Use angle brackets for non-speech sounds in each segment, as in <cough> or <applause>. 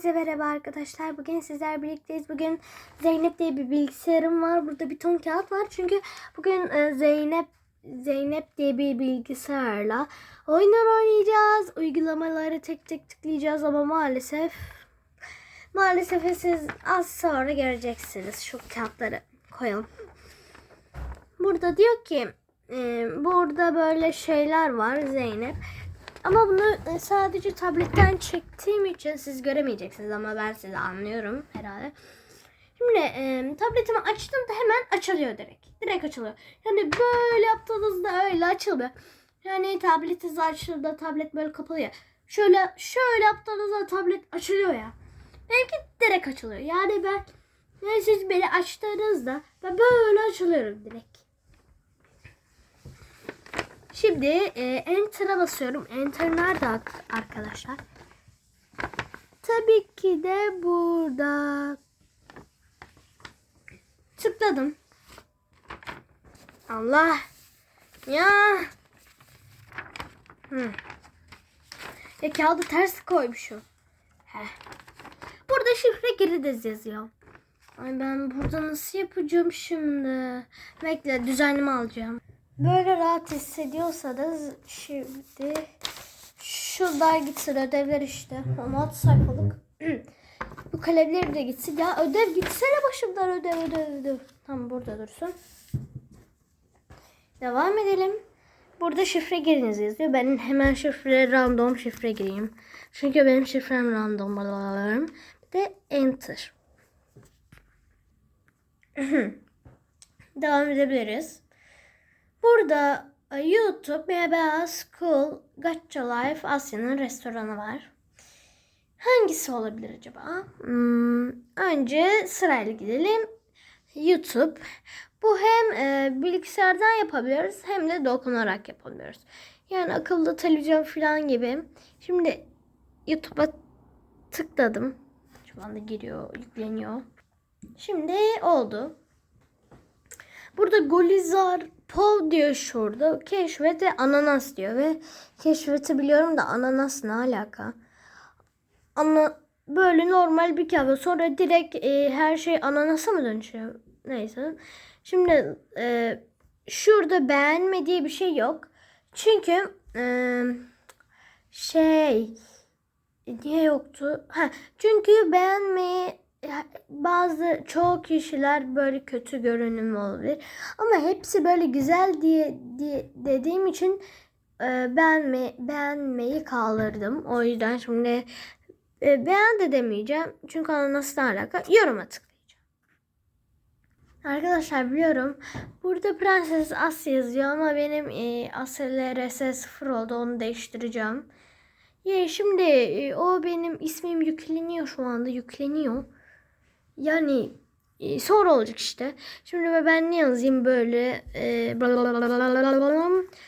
Hepinize merhaba arkadaşlar. Bugün sizler birlikteyiz. Bugün Zeynep diye bir bilgisayarım var. Burada bir ton kağıt var. Çünkü bugün e, Zeynep Zeynep diye bir bilgisayarla oyunlar oynayacağız. Uygulamaları tek tek tıklayacağız ama maalesef maalesef siz az sonra göreceksiniz. Şu kağıtları koyalım. Burada diyor ki e, burada böyle şeyler var Zeynep. Ama bunu e, sadece tabletten çektiğim için siz göremeyeceksiniz ama ben sizi anlıyorum herhalde. Şimdi e, tabletimi açtığımda hemen açılıyor direkt. Direkt açılıyor. Yani böyle yaptığınızda öyle açılıyor. Yani tabletiniz açıldığında tablet böyle kapalı ya. Şöyle şöyle yaptığınızda tablet açılıyor ya. Benimki direkt açılıyor. Yani ben yani siz beni açtığınızda ben böyle açılıyorum direkt. Şimdi e, Enter'a basıyorum. Enter nerede arkadaşlar? Tabii ki de burada. Tıkladım. Allah. Ya. Hı. Ya kağıdı ters koymuşum. Heh. Burada şifre geri yazıyor. Ay ben burada nasıl yapacağım şimdi? Bekle düzenleme alacağım. Böyle rahat hissediyorsanız şimdi şurada gitsin ödevler işte. 16 sayfalık. Bu kalemleri de gitsin. Ya ödev gitsene başımdan ödev ödev ödev. Tamam burada dursun. Devam edelim. Burada şifre giriniz yazıyor. Ben hemen şifre random şifre gireyim. Çünkü benim şifrem random. Bir de enter. <clears throat> Devam edebiliriz. Burada e, YouTube, BBA School, Gacha Life, Asya'nın restoranı var. Hangisi olabilir acaba? Hmm, önce sırayla gidelim. YouTube. Bu hem e, bilgisayardan yapabiliyoruz hem de dokunarak yapabiliyoruz. Yani akıllı televizyon falan gibi. Şimdi YouTube'a tıkladım. Şu anda giriyor, yükleniyor. Şimdi oldu. Burada Golizar Pov diyor şurada. Keşfet ve ananas diyor ve keşfeti biliyorum da ananas ne alaka? Ama böyle normal bir kahve sonra direkt e, her şey ananasa mı dönüşüyor? Neyse. Şimdi e, şurada beğenme bir şey yok. Çünkü e, şey niye yoktu? Ha, çünkü beğenmeyi bazı çoğu kişiler böyle kötü görünüm olabilir. Ama hepsi böyle güzel diye, diye dediğim için e, beğenme, beğenmeyi kaldırdım. O yüzden şimdi e, beğen de demeyeceğim. Çünkü ananasla alaka yoruma tıklayacağım. Arkadaşlar biliyorum burada Prenses Asya yazıyor ama benim e, Asya LRS 0 oldu onu değiştireceğim. Ya şimdi e, o benim ismim yükleniyor şu anda yükleniyor. Yani e, sonra olacak işte. Şimdi ben ne yazayım böyle e,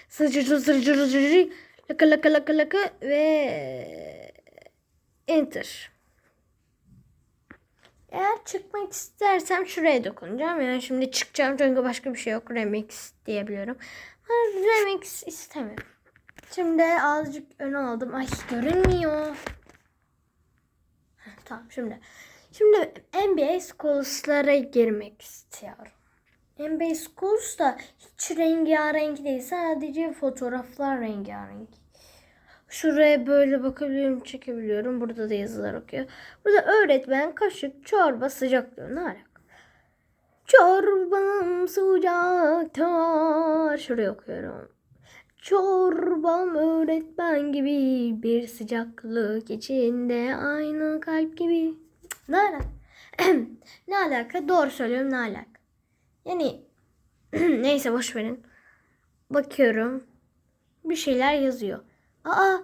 sırcı laka laka laka laka ve enter. Eğer çıkmak istersem şuraya dokunacağım. Yani şimdi çıkacağım çünkü başka bir şey yok. Remix diyebiliyorum. Remix istemiyorum. Şimdi azıcık ön aldım. Ay görünmüyor. Heh, tamam şimdi. Şimdi NBA Schools'lara girmek istiyorum. NBA Schools da hiç rengarenk değil. Sadece fotoğraflar rengarenk. Şuraya böyle bakabiliyorum, çekebiliyorum. Burada da yazılar okuyor. Burada öğretmen kaşık, çorba, sıcak diyor. Ne alaka? Çorbam sıcaktar. Şuraya okuyorum. Çorbam öğretmen gibi bir sıcaklık içinde aynı kalp gibi. Ne alaka? <clears throat> ne alaka? Doğru söylüyorum ne alaka? Yani <clears throat> neyse boş verin. Bakıyorum. Bir şeyler yazıyor. Aa,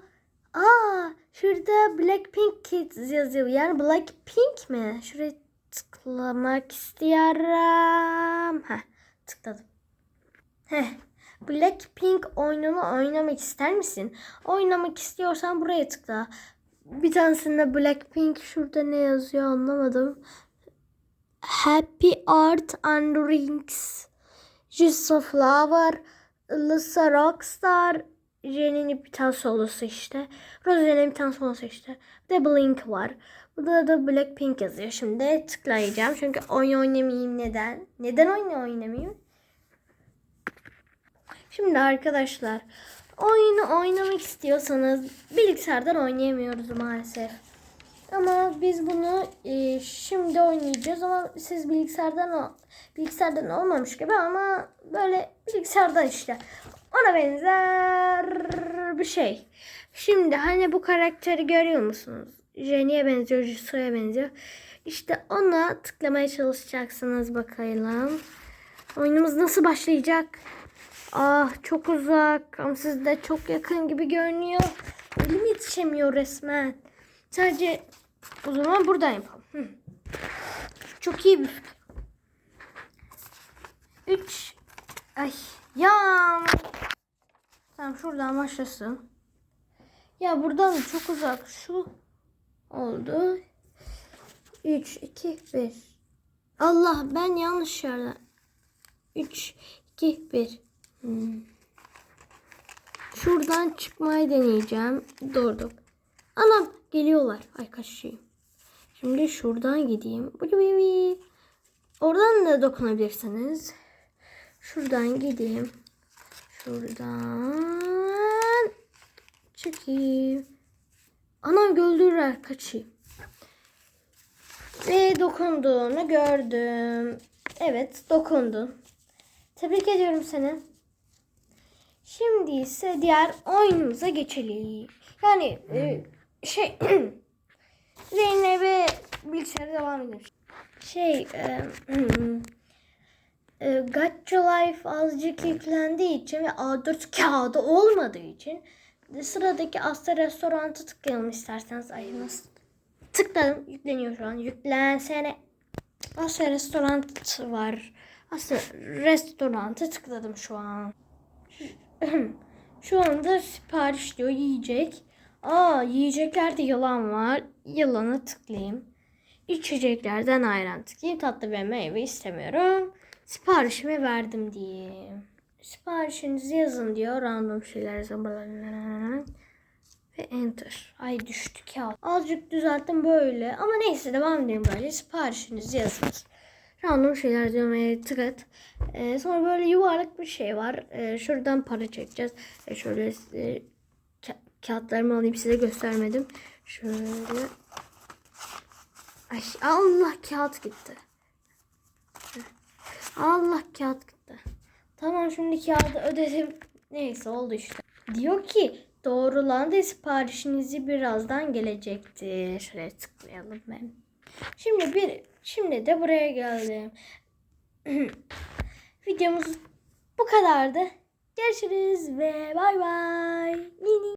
aa şurada Blackpink Kids yazıyor. Yani Blackpink mi? Şuraya tıklamak istiyorum. Heh, tıkladım. Heh. Blackpink oyununu oynamak ister misin? Oynamak istiyorsan buraya tıkla. Bir tanesinde Blackpink şurada ne yazıyor anlamadım. Happy Art and Rings. Just a Flower. Lisa Rockstar. Jenny'nin bir tane solosu işte. Rose'nin bir tane solosu işte. Bir de Blink var. Burada da Blackpink yazıyor. Şimdi tıklayacağım. Çünkü oyun oynamayayım neden? Neden oyun oynamayayım? Şimdi arkadaşlar oyunu oynamak istiyorsanız bilgisayardan oynayamıyoruz maalesef. Ama biz bunu e, şimdi oynayacağız ama siz bilgisayardan bilgisayardan olmamış gibi ama böyle bilgisayardan işte ona benzer bir şey. Şimdi hani bu karakteri görüyor musunuz? Jenny'e benziyor, Jisoo'ya benziyor. İşte ona tıklamaya çalışacaksınız bakalım. Oyunumuz nasıl başlayacak? Ah çok uzak ama sizde çok yakın gibi görünüyor. Elim yetişemiyor resmen. Sadece o zaman buradan yapalım. Hı. Çok iyi bir fikir. Üç. Ay ya. Tamam şuradan başlasın. Ya buradan da çok uzak. Şu oldu. 3, 2, 1. Allah ben yanlış yerden. 3, 2, 1. Hmm. Şuradan çıkmayı deneyeceğim. Durduk. Anam geliyorlar. Ay kaçayım. Şimdi şuradan gideyim. Oradan da dokunabilirsiniz. Şuradan gideyim. Şuradan çıkayım. Anam güldürürler kaçayım. Ve dokunduğunu gördüm. Evet dokundun. Tebrik ediyorum seni. Şimdi ise diğer oyunumuza geçelim. Yani e, şey <clears throat> Zeynep'e bilgisayara devam edelim. Şey e, <clears throat> e, Gacha Life azıcık yüklendiği için ve A4 kağıdı olmadığı için sıradaki Asya Restoran'ı tıklayalım isterseniz. Ay nasıl? Tıkladım. Yükleniyor şu an. Yüklensene. Asya Restoran var. Asya Restoran'ı tıkladım şu an. <clears throat> Şu anda sipariş diyor yiyecek. Aa yiyeceklerde yılan var. Yılana tıklayayım. İçeceklerden ayran tıklayayım. Tatlı ve meyve istemiyorum. Siparişimi verdim diye. Siparişinizi yazın diyor. Random şeyler yazın. Ve enter. Ay düştü kağıt. Azıcık düzelttim böyle. Ama neyse devam edelim böyle. Siparişinizi yazınız. Random şeyler diyorum. tıklat. Ee, sonra böyle yuvarlak bir şey var. Ee, şuradan para çekeceğiz. Ee, şöyle e, ka- kağıtlarımı alayım size göstermedim. Şöyle. Ay Allah kağıt gitti. Allah kağıt gitti. Tamam şimdi kağıdı ödedim. Neyse oldu işte. Diyor ki doğrulandı siparişinizi birazdan gelecektir. Şöyle tıklayalım ben. Şimdi bir şimdi de buraya geldim. <clears throat> Videomuz bu kadardı. Görüşürüz ve bay bay.